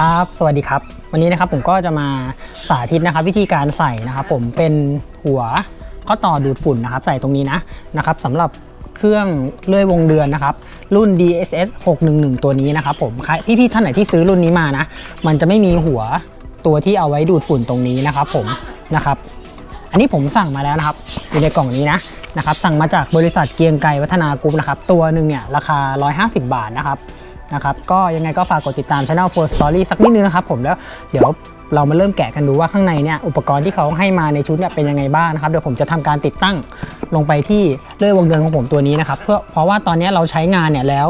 ครับ สวัสดีครับ วันนี้นะครับผมก็จะมาสาธิตนะครับ วิธีการใส่นะครับ ผมเป็นหัวข้อต่อดูดฝุ่นนะครับ ใส่ตรงนี้นะนะครับสำหรับเครื่องเลื่อยวงเดือนนะครับ รุ่น DSS 611 ตัวนี้นะครับ ผมใครพี่ๆท่านไหนที่ซื้อรุ่นนี้มานะ มันจะไม่มีหัวตัวที่เอาไว้ดูดฝุ่นตรงนี้นะครับ ผมนะครับ อันนี้ผมสั่งมาแล้วนะครับอยู่ในกล่องนี้นะนะครับ สั่งมาจากบริษัทเกียงไกรวัฒนากรุ๊ปนะครับ ตัวหนึ่งเนี่ยราคา 150 บาทนะครับ นะครับก็ยังไงก็ฝากกดติดตาม Channel for Story สักนิดนึงนะครับผมแล้วเดี๋ยวเรามาเริ่มแกะกันดูว่าข้างในเนี่ยอุปกรณ์ที่เขาให้มาในชุดเนี่ยเป็นยังไงบ้างนะครับเดี๋ยวผมจะทำการติดตั้งลงไปที่เลื่อยวงเดือนของผมตัวนี้นะครับเพื่อเพราะว่าตอนนี้เราใช้งานเนี่ยแล้ว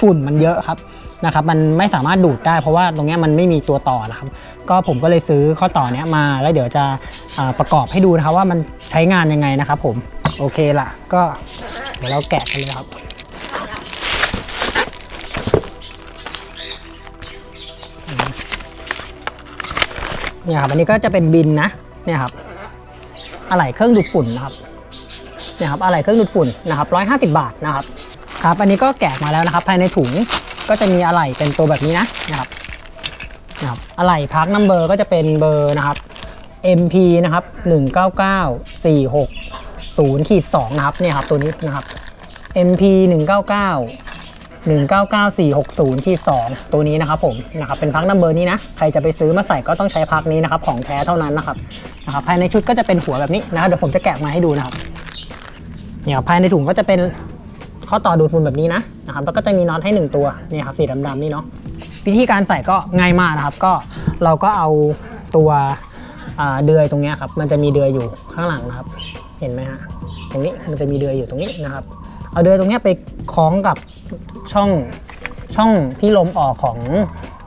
ฝุ่นมันเยอะครับนะครับมันไม่สามารถดูดได้เพราะว่าตรงนี้มันไม่มีตัวต่อนะครับ ก็ผมก็เลยซื้อข้อต่อเนี้ยมาแล้วเดี๋ยวจะประกอบให้ดูนะครับว่ามันใช้งานยังไงนะครับผมโอเคละก็เดี๋ยวเราแกะกันเลยครับ เนี่ยครับอันนี้ก็จะเป็นบินนะเนี่ยครับอะไหล่เครื่องดูดฝุ่นนะครับเนี่ยครับอะไหล่เครื่องดูดฝุ่นนะครับ150 บาทนะครับครับ อันนี้ก็แกะมาแล้วนะครับ ภายในถุงก็จะมีอะไหล่เป็นตัวแบบนี้นะนะครับนะครับอะไหล่พาร์คนัมเบอร์ก็จะเป็นเบอร์นะครับ MP นะครับ199460ขีด2นะครับเนี่ยครับตัวนี้นะครับ MP 199 199460ที่2ตัวนี้นะครับผมนะครับเป็นพักนัมเบอร์นี้นะใครจะไปซื้อมาใส่ก็ต้องใช้พักนี้นะครับของแท้เท่านั้นนะครับนะครับภายในชุดก็จะเป็นหัวแบบนี้นะครับเดี๋ยวผมจะแกะมาให้ดูนะครับเนี่ยภายในถุงก็จะเป็นข้อต่อดูดฝุ่นแบบนี้นะนะครับแล้วก็จะมีน็อตให้ 1 ตัวเนี่ยครับสีดำๆนี่เนาะวิธีการใส่ก็ง่ายมากนะครับ ก็เราก็เอาตัวอ่าเดือยตรงเนี้ยครับมันจะมีเดือยอยู่ข้างหลังนะครับ เห็นไหมฮะตรงนี้มันจะมีเดือยอยู่ตรงนี้นะครับ เอาเดือยตรงนี้ไปคล้องกับ ช่องช่องที่ลมออกของ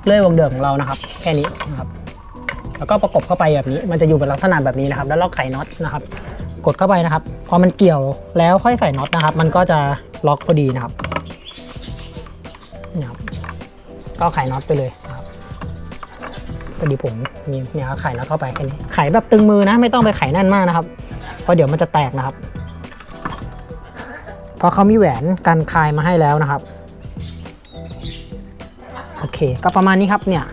เลื่อยวงเดือนของเรานะครับ แค่นี้นะครับ แล้วก็ประกบเข้าไปแบบนี้ มันจะอยู่เป็นลักษณะแบบนี้นะครับ แล้วเราไขน็อตนะครับ กดเข้าไปนะครับ พอมันเกี่ยวแล้วค่อยใส่น็อตนะครับ มันก็จะล็อกพอดีนะครับนี่ครับ ก็ไขน็อตไปเลยนะครับพอดีผมมีเนี่ยครับไขน็อตเข้าไปแค่นี้ไขแบบตึงมือนะ ไม่ต้องไปไขแน่นมากนะครับ เพราะเดี๋ยวมันจะแตกนะครับ เพราะเขามีแหวนกันคลายมาให้แล้วนะครับ โอเค ก็ประมาณนี้ครับเนี่ย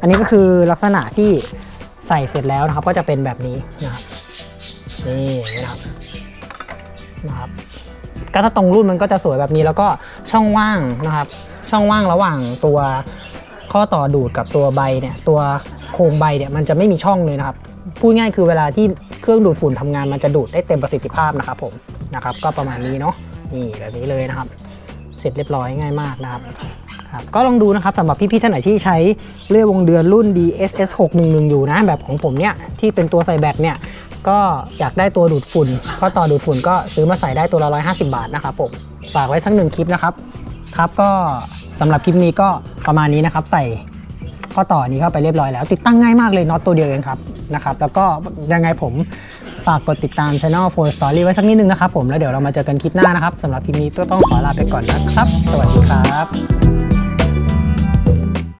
อันนี้ก็คือลักษณะที่ใส่เสร็จแล้วนะครับ ก็จะเป็นแบบนี้นะครับนี่นะครับนะครับก็ถ้าตรงรุ่นมันก็จะสวยแบบนี้แล้วก็ช่องว่างนะครับ ช่องว่างระหว่างตัวข้อต่อดูดกับตัวใบเนี่ยตัวโครงใบเนี่ยมันจะไม่มีช่องเลยนะครับพูดง่ายคือเวลาที่เครื่องดูดฝุ่นทำงานมันจะดูดได้เต็มประสิทธิภาพนะครับผมนะครับ ก็ประมาณนี้เนาะนี่แบบนี้เลยนะครับ เสร็จเรียบร้อยง่ายมากนะครับ ครับก็ลองดูนะครับสำหรับพี่ๆท่านไหนที่ใช้เลื่อยวงเดือนรุ่น DSS 611อยู่นะแบบของผมเนี่ยที่เป็นตัวใส่แบตเนี่ยก็อยากได้ตัวดูดฝุ่นข้อต่อดูดฝุ่นก็ซื้อมาใส่ได้ตัวละ150 บาทนะครับผมฝากไว้สักหนึ่งคลิปนะครับครับก็สำหรับคลิปนี้ก็ประมาณนี้นะครับใส่ข้อต่อนี้เข้าไปเรียบร้อยแล้ว ติดตั้งง่ายมากเลยน็อตตัวเดียวเองครับนะครับแล้วก็ยังไงผมฝากกดติดตาม Channel for Story ไว้สักนิดนึงนะครับผมแล้วเดี๋ยวเรามาเจอกันคลิปหน้านะครับสำหรับคลิปนี้ก็ต้องขอลาไปก่อนนะครับ สวัสดีครับ